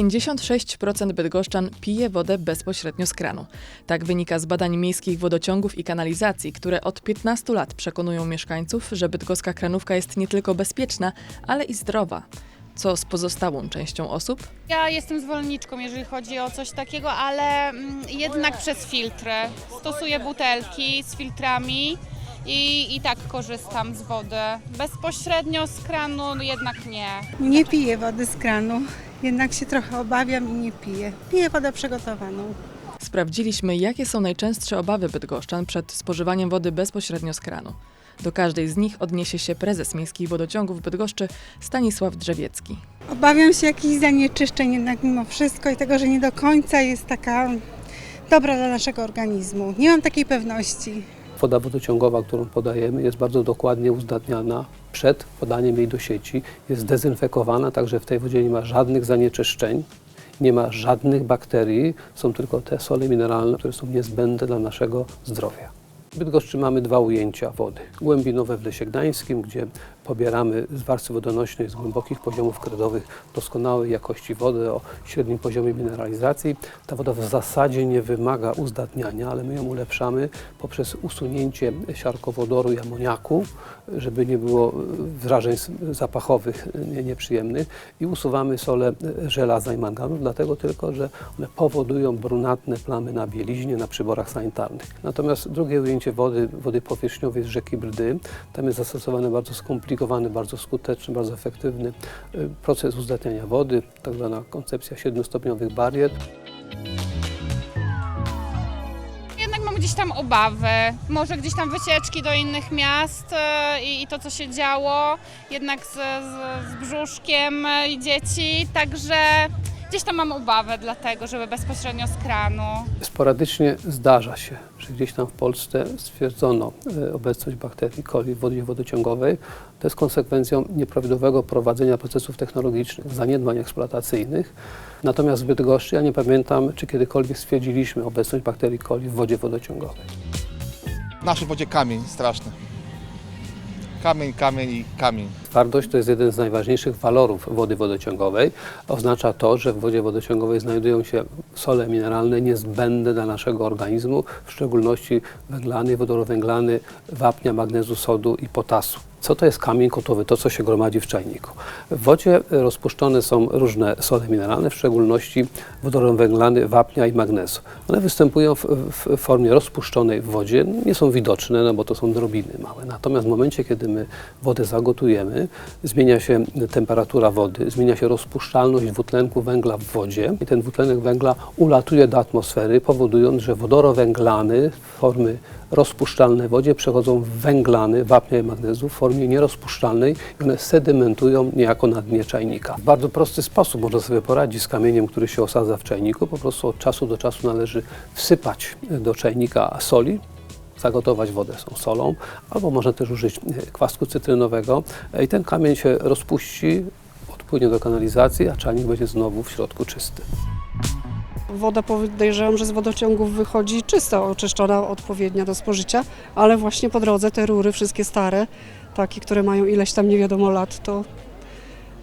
56% bydgoszczan pije wodę bezpośrednio z kranu. Tak wynika z badań miejskich wodociągów i kanalizacji, które od 15 lat przekonują mieszkańców, że bydgoska kranówka jest nie tylko bezpieczna, ale i zdrowa. Co z pozostałą częścią osób? Ja jestem zwolenniczką, jeżeli chodzi o coś takiego, ale mm, jednak przez filtry. Stosuję butelki z filtrami i, i tak korzystam z wody. Bezpośrednio z kranu no jednak nie. Nie piję wody z kranu, jednak się trochę obawiam i nie piję. Piję wodę przygotowaną. Sprawdziliśmy, jakie są najczęstsze obawy bydgoszczan przed spożywaniem wody bezpośrednio z kranu. Do każdej z nich odniesie się prezes Miejskich Wodociągów Bydgoszczy Stanisław Drzewiecki. Obawiam się jakichś zanieczyszczeń jednak mimo wszystko i tego, że nie do końca jest taka dobra dla naszego organizmu. Nie mam takiej pewności. Woda wodociągowa, którą podajemy, jest bardzo dokładnie uzdatniana przed podaniem jej do sieci. Jest dezynfekowana, także w tej wodzie nie ma żadnych zanieczyszczeń, nie ma żadnych bakterii, są tylko te sole mineralne, które są niezbędne dla naszego zdrowia. W Bydgoszczy mamy dwa ujęcia wody. Głębinowe w Lesie Gdańskim, gdzie pobieramy z warstwy wodonośnej z głębokich poziomów kredowych doskonałej jakości wody o średnim poziomie mineralizacji. Ta woda w zasadzie nie wymaga uzdatniania, ale my ją ulepszamy poprzez usunięcie siarkowodoru i amoniaku, żeby nie było wrażeń s- zapachowych nie- nieprzyjemnych i usuwamy sole żelaza i manganu, dlatego tylko, że one powodują brunatne plamy na bieliźnie, na przyborach sanitarnych. Natomiast drugie ujęcie wody, wody powierzchniowej z rzeki Brdy, tam jest zastosowany bardzo skomplikowany, bardzo skuteczny, bardzo efektywny y, proces uzdatniania wody, tak zwana koncepcja siedmiostopniowych barier. Jednak mam gdzieś tam obawy, może gdzieś tam wycieczki do innych miast e, i, i to, co się działo, jednak z, z, z brzuszkiem e, i dzieci, także gdzieś tam mam obawę dlatego, żeby bezpośrednio z kranu. Sporadycznie zdarza się, że gdzieś tam w Polsce stwierdzono e, obecność bakterii coli w wodzie wodociągowej. To jest konsekwencją nieprawidłowego prowadzenia procesów technologicznych, zaniedbań eksploatacyjnych. Natomiast w Bydgoszczy ja nie pamiętam, czy kiedykolwiek stwierdziliśmy obecność bakterii coli w wodzie wodociągowej. W naszej wodzie kamień straszny. Kamień, kamień i kamień. Twardość to jest jeden z najważniejszych walorów wody wodociągowej. Oznacza to, że w wodzie wodociągowej znajdują się sole mineralne niezbędne dla naszego organizmu, w szczególności węglany, wodorowęglany, wapnia, magnezu, sodu i potasu. Co to jest kamień kotowy? To, co się gromadzi w czajniku. W wodzie rozpuszczone są różne sole mineralne, w szczególności wodorowęglany, wapnia i magnezu. One występują w, w formie rozpuszczonej w wodzie, nie są widoczne, no bo to są drobiny małe. Natomiast w momencie, kiedy my wodę zagotujemy, zmienia się temperatura wody, zmienia się rozpuszczalność dwutlenku węgla w wodzie i ten dwutlenek węgla ulatuje do atmosfery, powodując, że wodorowęglany formy rozpuszczalne w wodzie przechodzą w węglany, wapnia i magnezu w formie nierozpuszczalnej i one sedimentują niejako na dnie czajnika. W bardzo prosty sposób można sobie poradzić z kamieniem, który się osadza w czajniku. Po prostu od czasu do czasu należy wsypać do czajnika soli, zagotować wodę z solą, albo można też użyć e, kwasku cytrynowego i ten kamień się rozpuści, odpłynie do kanalizacji, a czajnik będzie znowu w środku czysty. Woda podejrzewam, że z wodociągów wychodzi czysta, oczyszczona, odpowiednia do spożycia, ale właśnie po drodze te rury, wszystkie stare, takie, które mają ileś tam nie wiadomo lat, to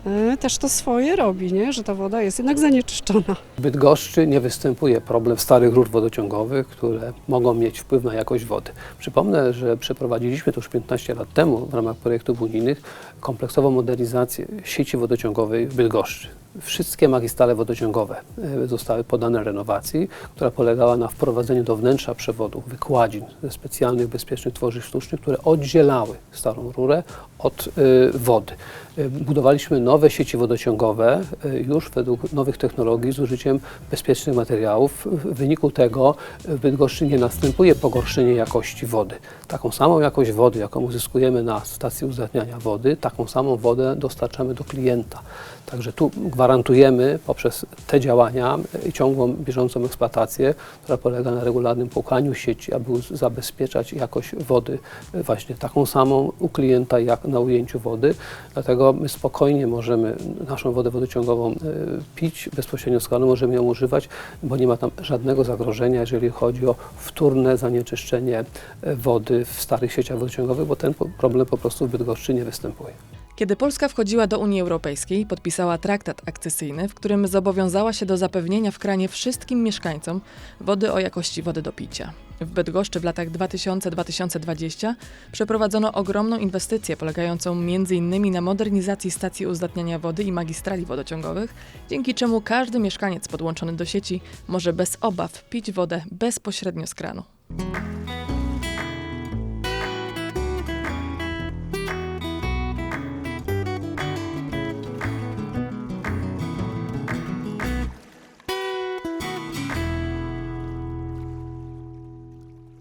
e, też to swoje robi, nie? że ta woda jest jednak zanieczyszczona. W Bydgoszczy nie występuje problem starych rur wodociągowych, które mogą mieć wpływ na jakość wody. Przypomnę, że przeprowadziliśmy to już 15 lat temu w ramach projektów unijnych kompleksową modernizację sieci wodociągowej w Bydgoszczy. Wszystkie magistrale wodociągowe e, zostały podane renowacji, która polegała na wprowadzeniu do wnętrza przewodów wykładzin ze specjalnych bezpiecznych tworzyw sztucznych, które oddzielały starą rurę od e, wody. E, Budowaliśmy nowe sieci wodociągowe już według nowych technologii z użyciem bezpiecznych materiałów. W wyniku tego w Bydgoszczy nie następuje pogorszenie jakości wody. Taką samą jakość wody, jaką uzyskujemy na stacji uzdatniania wody, taką samą wodę dostarczamy do klienta. Także tu gwarantujemy poprzez te działania i ciągłą bieżącą eksploatację, która polega na regularnym płukaniu sieci, aby zabezpieczać jakość wody e, właśnie taką samą u klienta jak na ujęciu wody. Dlatego my spokojnie możemy naszą wodę wodociągową e, pić bezpośrednio z kranu, możemy ją używać, bo nie ma tam żadnego zagrożenia, jeżeli chodzi o wtórne zanieczyszczenie e, wody w starych sieciach wodociągowych, bo ten problem po prostu w Bydgoszczy nie występuje. Kiedy Polska wchodziła do Unii Europejskiej, podpisała traktat akcesyjny, w którym zobowiązała się do zapewnienia w kranie wszystkim mieszkańcom wody o jakości wody do picia. W Bydgoszczy w latach 2000-2020 przeprowadzono ogromną inwestycję polegającą m.in. na modernizacji stacji uzdatniania wody i magistrali wodociągowych, dzięki czemu każdy mieszkaniec podłączony do sieci może bez obaw pić wodę bezpośrednio z kranu.